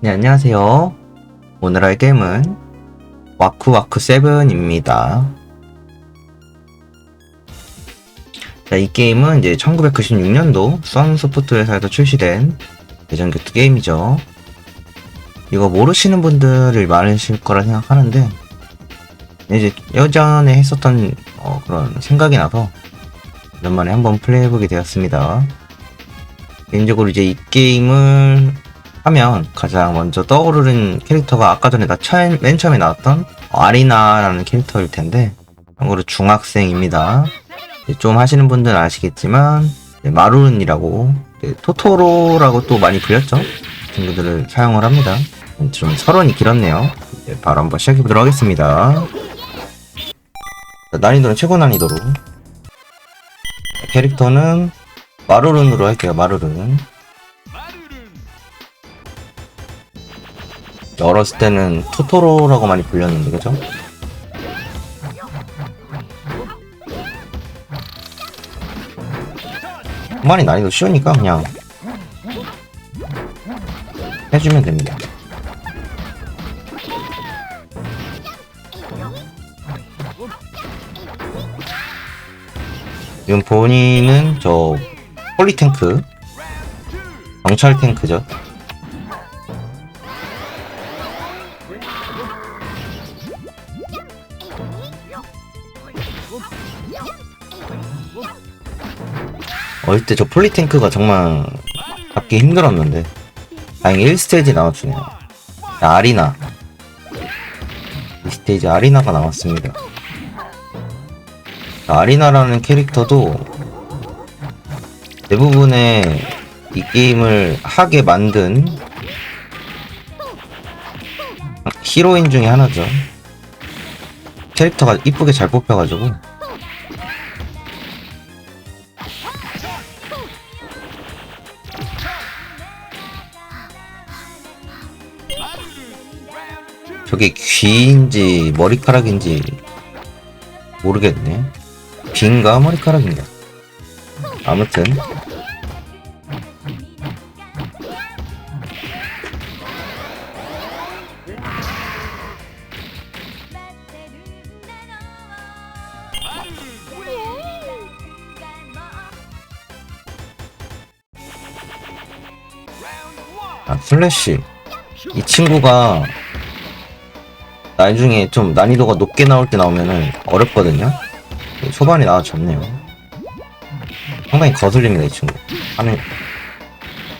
네, 안녕하세요. 오늘 할 게임은 와쿠와쿠 세븐입니다. 자, 이 게임은 이제 1996년도 썬소프트 회사에서 출시된 예전 격투 게임이죠. 이거 모르시는 분들이 많으실 거라 생각하는데, 이제 예전에 했었던 어, 그런 생각이 나서 오랜만에 한번 플레이해보게 되었습니다. 개인적으로 이제 이 게임을 하면 가장 먼저 떠오르는 캐릭터가 아까 전에 나 처음, 맨 처음에 나왔던 아리나라는 캐릭터일 텐데 참고로 중학생입니다. 좀 하시는 분들은 아시겠지만 네, 마룬이라고 네, 토토로라고 또 많이 불렸죠. 친구들을 사용을 합니다. 좀 서론이 길었네요. 바로 한번 시작해 보도록 하겠습니다. 자, 난이도는 최고 난이도로 캐릭터는 마루룬으로 할게요. 마루룬. 어렸을 때는 토토로라고 많이 불렸는데 그죠? 그만이 난이도 쉬우니까 그냥 해주면 됩니다. 지금 본인은 저 폴리탱크 경찰 탱크죠. 어릴 때저 폴리탱크가 정말 잡기 힘들었는데 다행히 1스테이지 나와주네요. 자, 아리나 2스테이지 아리나가 나왔습니다. 자, 아리나라는 캐릭터도 대부분의 이 게임을 하게 만든 히로인 중에 하나죠. 캐릭터가 이쁘게 잘 뽑혀가지고 저게 귀인지 머리카락인지 모르겠네. 귀인가 머리카락인가. 아무튼 아 플래시 이 친구가 나중에 좀 난이도가 높게 나올 때 나오면은 어렵거든요. 초반에 나와줬네요. 상당히 거슬립니다 이 친구. 하는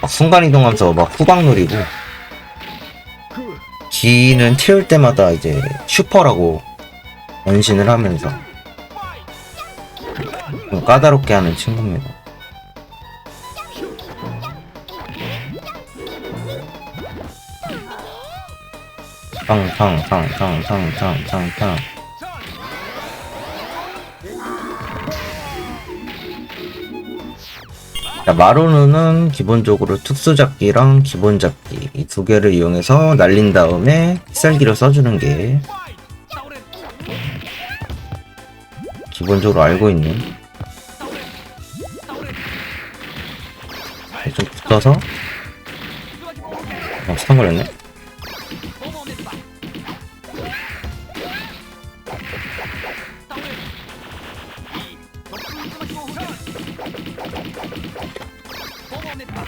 막 순간 이동하면서 막 후방 노리고 기는 튀울 때마다 이제 슈퍼라고 변신을 하면서 좀 까다롭게 하는 친구입니다. 탕탕탕탕탕탕탕탕 자, 마루누는 기본적으로 특수잡기랑 기본잡기. 이 두 개를 이용해서 날린 다음에 쌀기를 써주는 게 기본적으로 알고 있는. 좀 붙어서. 어, 스턴 걸렸네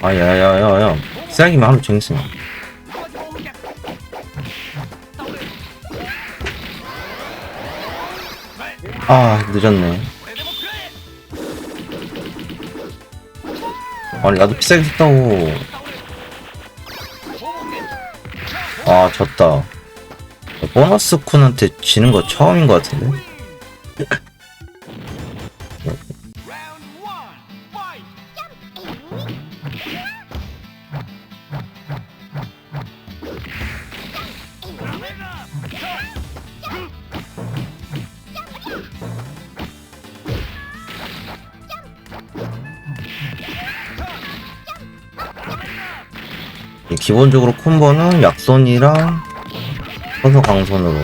아 야 야 야야. 쌀기만 하루 종일 쓰면. 아 늦었네. 아니 나도 비싸게 샀다고. 아 졌다. 보너스 쿤한테 지는 거 처음인 것 같은데 기본적으로 콤보는 약손이랑 서서 강손으로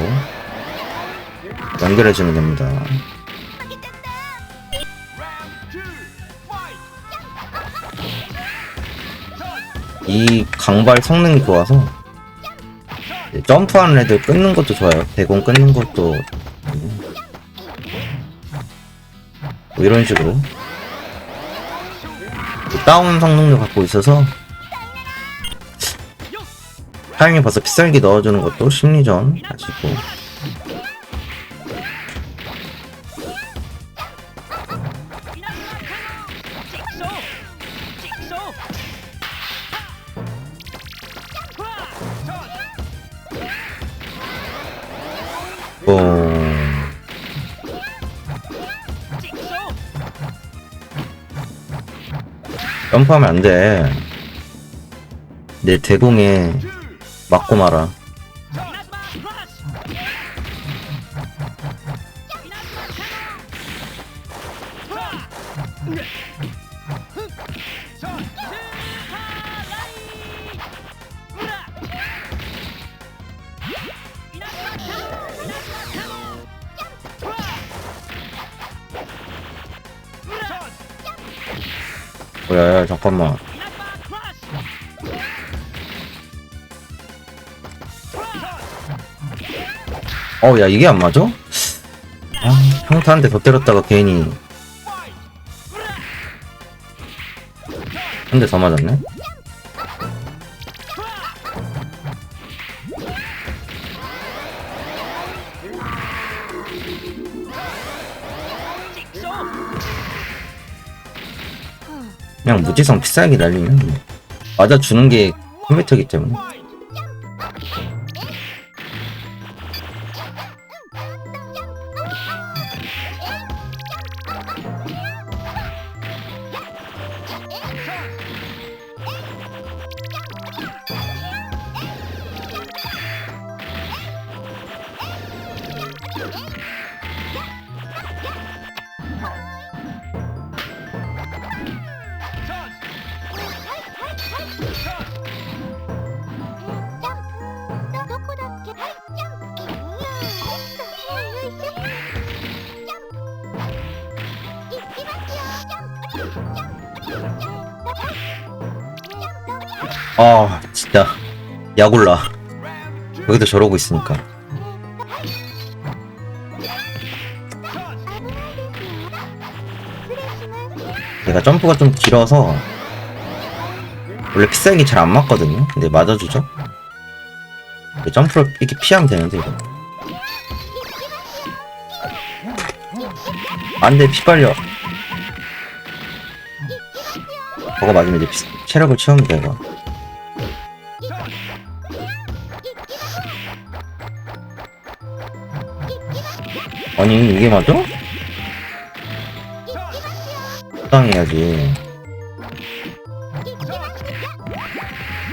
연결해주면 됩니다. 이 강발 성능이 좋아서 점프하는 애들 끊는 것도 좋아요. 대공 끊는 것도 뭐 이런 식으로 다운 성능도 갖고 있어서 타이밍 벌써 피살기 넣어주는 것도 심리전 직소 점프하면 안 돼. 내 대공에 맞고 말아. 뭐야, 야, 잠깐만. 어, 야, 이게 안 맞아? 아, 평타한테 더 때렸다가 괜히 한 대 더 맞았네? 그냥 무지성 피싸기 날리면 뭐. 맞아주는 게 컴퓨터기 때문에. 아, 진짜. 야골라. 여기도 저러고 있으니까. 얘가 점프가 좀 길어서 원래 피싸기 잘안 맞거든요. 근데 맞아주죠. 점프를 이렇게 피하면 되는데 이거. 안돼 피 빨려. 저거 맞으면 이제 피- 체력을 채우면 돼 이거. 아니 이게 맞아? 적당해야지.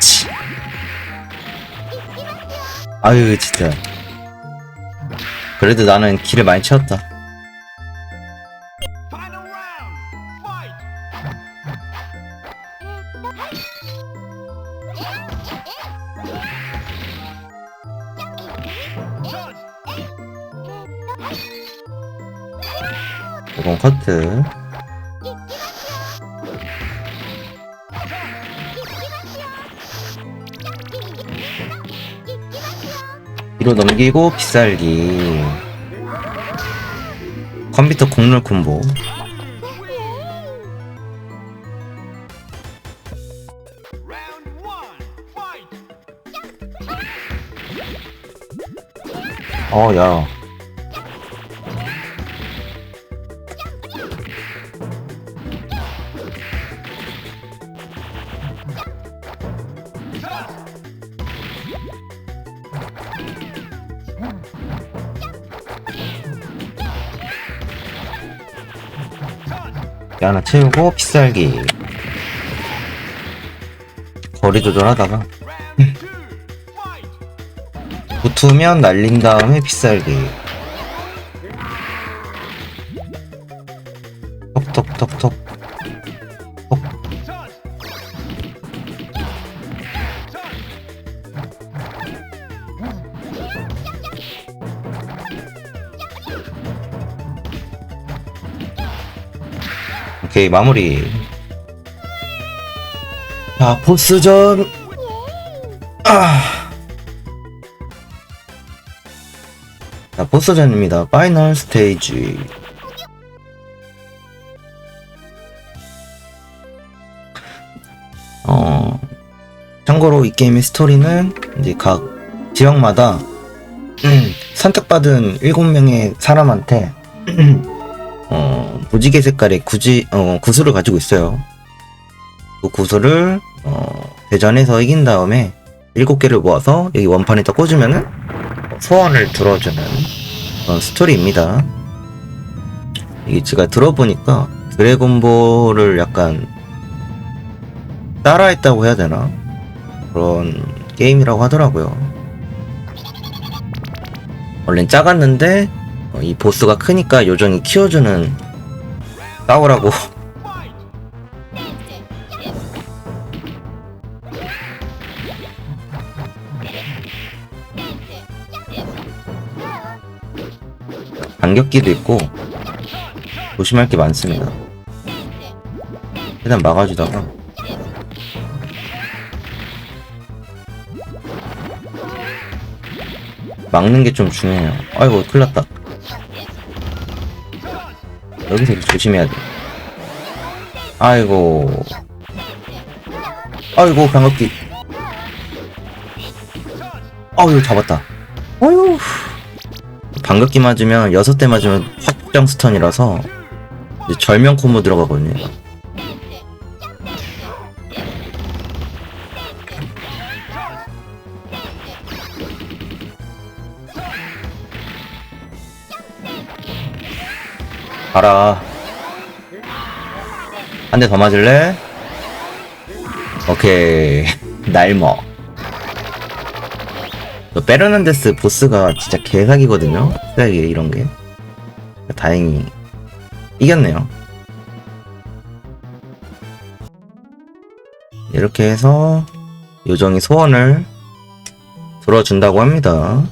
치. 아유 진짜. 그래도 나는 길을 많이 채웠다. 커트. 뒤로 넘기고 비쌀기. 컴퓨터 공룰 콤보. One. 야, 하나 채우고 비쌀기. 거리 조절하다가. Fight. 붙으면 날린 다음에 비쌀기. 톡톡톡톡. 오케이 마무리 자 보스전 아 보스전입니다. 파이널 스테이지. 어, 참고로 이 게임의 스토리는 이제 각 지역마다 음, 선택받은 7명의 사람한테 어, 무지개 색깔의 구지, 어, 구슬을 가지고 있어요. 그 구슬을 어, 대전에서 이긴 다음에 7개를 모아서 여기 원판에다 꽂으면은 소원을 들어주는 그런 스토리입니다. 이게 제가 들어보니까 드래곤볼을 약간 따라했다고 해야 되나? 그런 게임이라고 하더라고요. 원래는 작았는데 어, 이 보스가 크니까 요정이 키워주는 싸우라고! 반격기도 있고 조심할 게 많습니다. 일단 막아주다가 막는 게 좀 중요해요. 아이고 큰일 났다. 여기서 조심해야 돼. 아이고 아이고 반격기 아유 잡았다. 아유 반격기 맞으면 여섯 대 맞으면 확정 스턴이라서 이제 절명 콤보 들어가거든요. 가. 가라. 한 대 더 맞을래? 오케이. 날먹. 그 베르난데스 보스가 진짜 개사기거든요. 쓰레기 이런 게. 다행히 이겼네요. 이렇게 해서 요정이 소원을 들어준다고 합니다.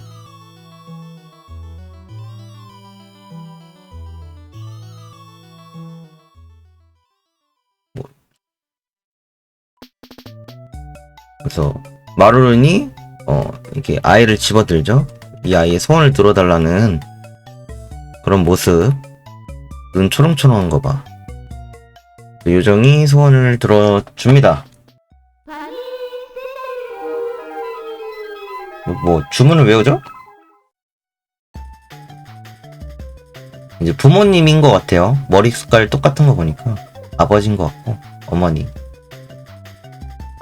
마루른이 어, 이렇게 아이를 집어들죠. 이 아이의 소원을 들어달라는 그런 모습. 눈 초롱초롱한 거 봐. 그 요정이 소원을 들어줍니다. 뭐, 뭐 주문을 외우죠? 이제 부모님인 것 같아요. 머리 색깔 똑같은 거 보니까 아버지인 것 같고 어머니.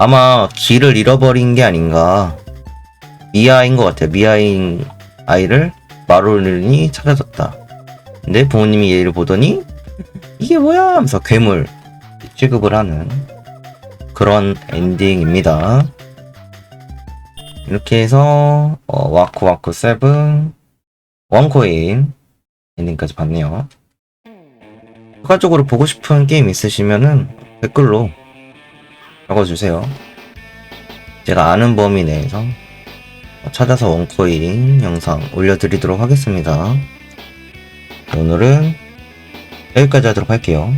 아마 길을 잃어버린 게 아닌가. 미아인 것 같아요. 미아인 아이를 마롤린이 찾아줬다. 근데 부모님이 얘를 보더니 이게 뭐야 하면서 괴물 취급을 하는 그런 엔딩입니다. 이렇게 해서 어, 와쿠 와쿠 세븐 원코인 엔딩까지 봤네요. 추가적으로 보고 싶은 게임 있으시면은 댓글로 적어주세요. 제가 아는 범위 내에서 찾아서 원코인 영상 올려드리도록 하겠습니다. 오늘은 여기까지 하도록 할게요.